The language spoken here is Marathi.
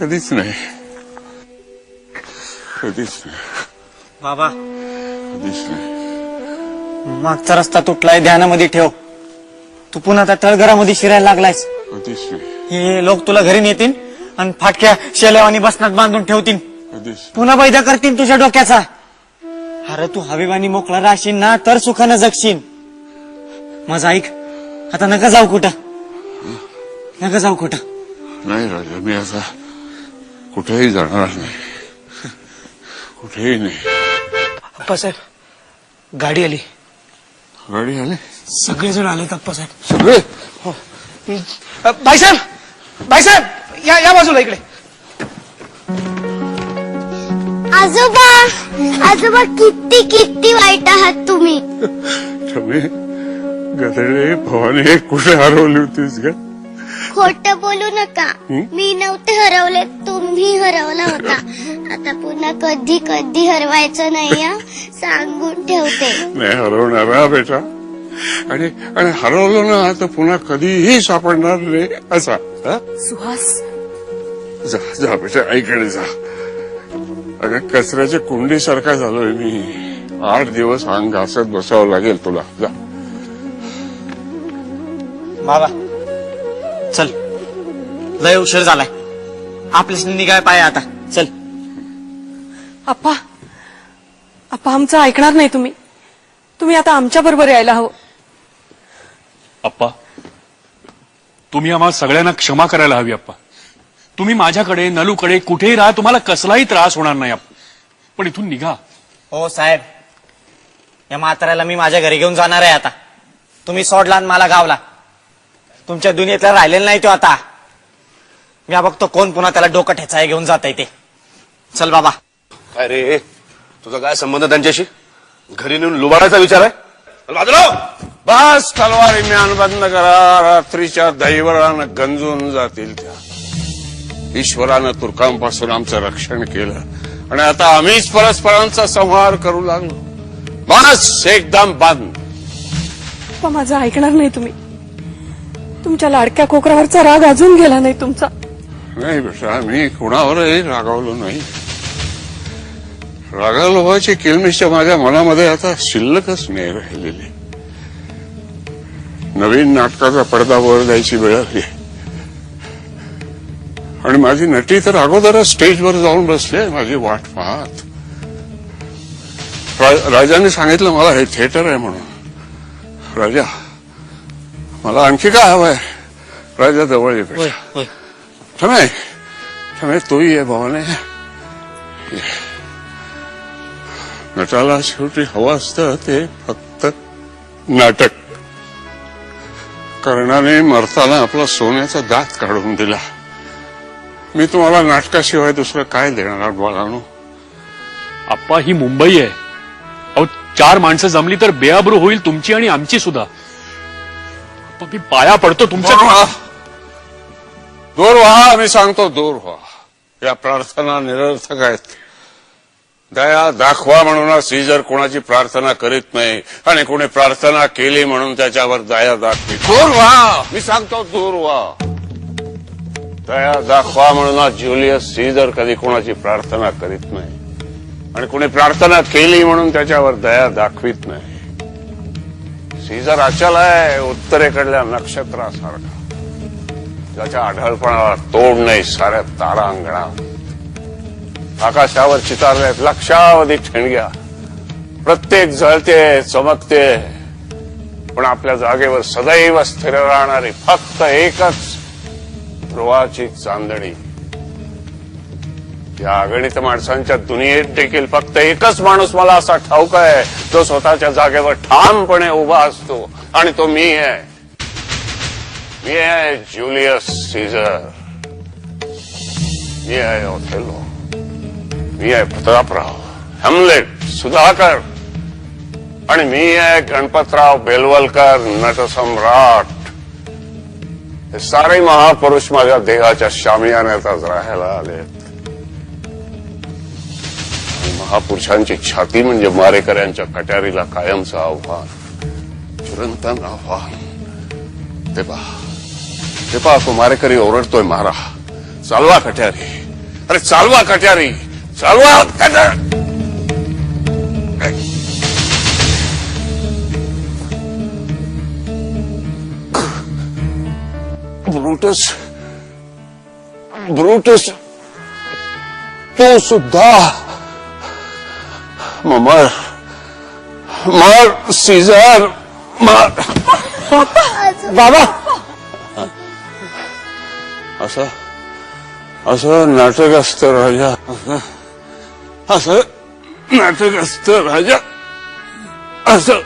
कधीच नाही. कधीच नाही. बाबा. कधीच नाही. मागचा रस्ता तुटलाय ध्यानामध्ये ठेव. तू पुन्हा त्या तळघरामध्ये शिरायला लागलायस. कधीच नाही. हे लोक तुला घरी नेतील आणि फाटक्या शेल्यावानी बसनात बांधून ठेवतील. कधीच पुन्हा पैदा करतील तुझ्या डोक्याचा. अरे तू हवेबानी मोकळा राहशील ना तर सुखानं जगशील. माझं ऐक आता नका जाऊ कुठं. नका जाऊ कुठं. नाही राजा मी आता कुठेही जाणार नाही कुठेही नाही अप्पासाहेब गाडी आली गाडी आली सगळेजण आलेत अप्पासाहेब सगळे अ, बाईसाहेब बाईसाहेब या या बाजूला इकडे आजोबा आजोबा किती किती वाईट आहात तुम्ही तुम्ही गदडे भवानी कुठे हरवली होतीस का खोट बोलू नका. मी नव्हते हरवले तुम्ही हरवला होता. आता पुन्हा कधी कधी हरवायचं नाही हं? सांगून ठेवते. नाही हरवणार हा बेटा? आणि आणि हरवलं ना तर पुन्हा कधीही सापडणार नाही असा हा? सुहास. जा जा बेटा आईकडे जा. अगं कचऱ्याच्या कुंडीसारखा झालोय मी. आठ दिवस अंग घासत बसावं लागेल तुला. जा. बाबा चल. लय उशीर झालाय. आपल्याच निघाय पाय आता. चल. अप्पा अप्पा आमचं ऐकणार नाही तुम्ही. तुम्ही आता आमच्या बरोबर यायला हवं. अप्पा तुम्ही आम्हा सगळ्यांना क्षमा करायला हवी अप्पा. तुम्ही माझ्याकडे नलूकडे कुठेही राहा तुम्हाला कसलाही त्रास होणार नाही अप्पा. पण इथून निघा. हो साहेब. या म्हाताऱ्याला मी माझ्या घरी घेऊन जाणार आहे आता. तुम्ही सोडला आणि मला गावला. तुमच्या दुनियेतला राहिलेला नाही तो आता. मी बघतो कोण पुन्हा त्याला डोकं ठेचाय घेऊन जात ते. चल बाबा. काय रे? तुझा काय संबंध त्यांच्याशी? घरी नेऊन लुबाडायचा विचार आहे? बाजूला हो. बस तलवारी म्यान बंद करा. रात्रीच्या दैवळानं गंजून जातील त्या. ईश्वरानं तुर्कांपासून आमचं रक्षण केलं. आणि आता आम्हीच परस्परांचा संहार करू लागलो. बस एकदम बंद. माझं ऐकणार नाही तुम्ही. तुमच्या लाडक्या कोकरावरचा राग अजून गेला नाही तुमचा. नाही बेटा मी कुणावरही रागावलो नाही. रागावलो व्हायची किलमिशच्या माझ्या मनामध्ये आता शिल्लकच नाही राहिलेली. नवीन नाटकाचा पडदा वर द्यायची वेळ आली. आणि माझी नटी तर अगोदरच स्टेजवर जाऊन बसले माझी वाट पाहत. राजाने सांगितलं मला हे थिएटर आहे म्हणून. राजा मला आणखी काय हवंय? राजा जवळ ये. ठमे ठमे तू ये भावाने. नटाला शेवटी हवं असतं ते फक्त नाटक. कर्णाने मरताना आपला सोन्याचा दात काढून दिला. मी तुम्हाला नाटकाशिवाय दुसरं काय देणार बाळानो? अप्पा ही मुंबई आहे. अहो चार माणसं जमली तर बेआबरू होईल तुमची आणि आमची सुद्धा. अप्पा, मी पाया पडतो दूर तुमच्या व्हा. दूर व्हा मी सांगतो दूर व्हा. या प्रार्थना निरर्थक आहेत. दया दाखवा म्हणून सीजर कोणाची प्रार्थना करीत नाही आणि कोणी प्रार्थना केली म्हणून त्याच्यावर दया दाखवी. दूर व्हा. मी सांगतो दूर व्हा. दया दाखवा म्हणून ज्युलियस सीजर कधी कोणाची प्रार्थना करीत नाही आणि कोणी प्रार्थना केली म्हणून त्याच्यावर दया दाखवीत नाही. सीजर अचल आहे उत्तरेकडल्या नक्षत्रासारखा. ज्याच्या आढळपणाला तोड नाही साऱ्या तारांगणा आकाशावर चितारल्यात लक्षावधी ठिणग्या. प्रत्येक जळते चमकते. पण आपल्या जागेवर सदैव स्थिर राहणारी फक्त एकच ध्रुवाची चांदणी. या अगणित माणसांच्या दुनियेत देखील फक्त एकच माणूस मला असा ठाऊक आहे जो स्वतःच्या जागेवर ठामपणे उभा असतो. आणि तो मी आहे. मी आहे ज्युलियस सीझर मी आहे ओथेलो मी आहे प्रतापराव हेमलेट सुधाकर. आणि मी आहे गणपतराव बेलवलकर नटसम्राट. हे सारे महापुरुष माझ्या देहाच्या शामियान्यात राहायला आलेत. महापुरुषांची छाती म्हणजे मारेकऱ्यांच्या कट्यारीला कायमचं आव्हान. चिरंतन आव्हान. ते पहा. ते पहा तो मारेकरी ओरडतोय मारा. चालवा कट्यारी अरे चालवा कट्यारी चालवा कट्यारी ब्रुटस ब्रुटस तो सुद्धा मर मार सीझर मार बाबा असं असं नाटक असतं राजा असं असं नाटक असतं राजा असं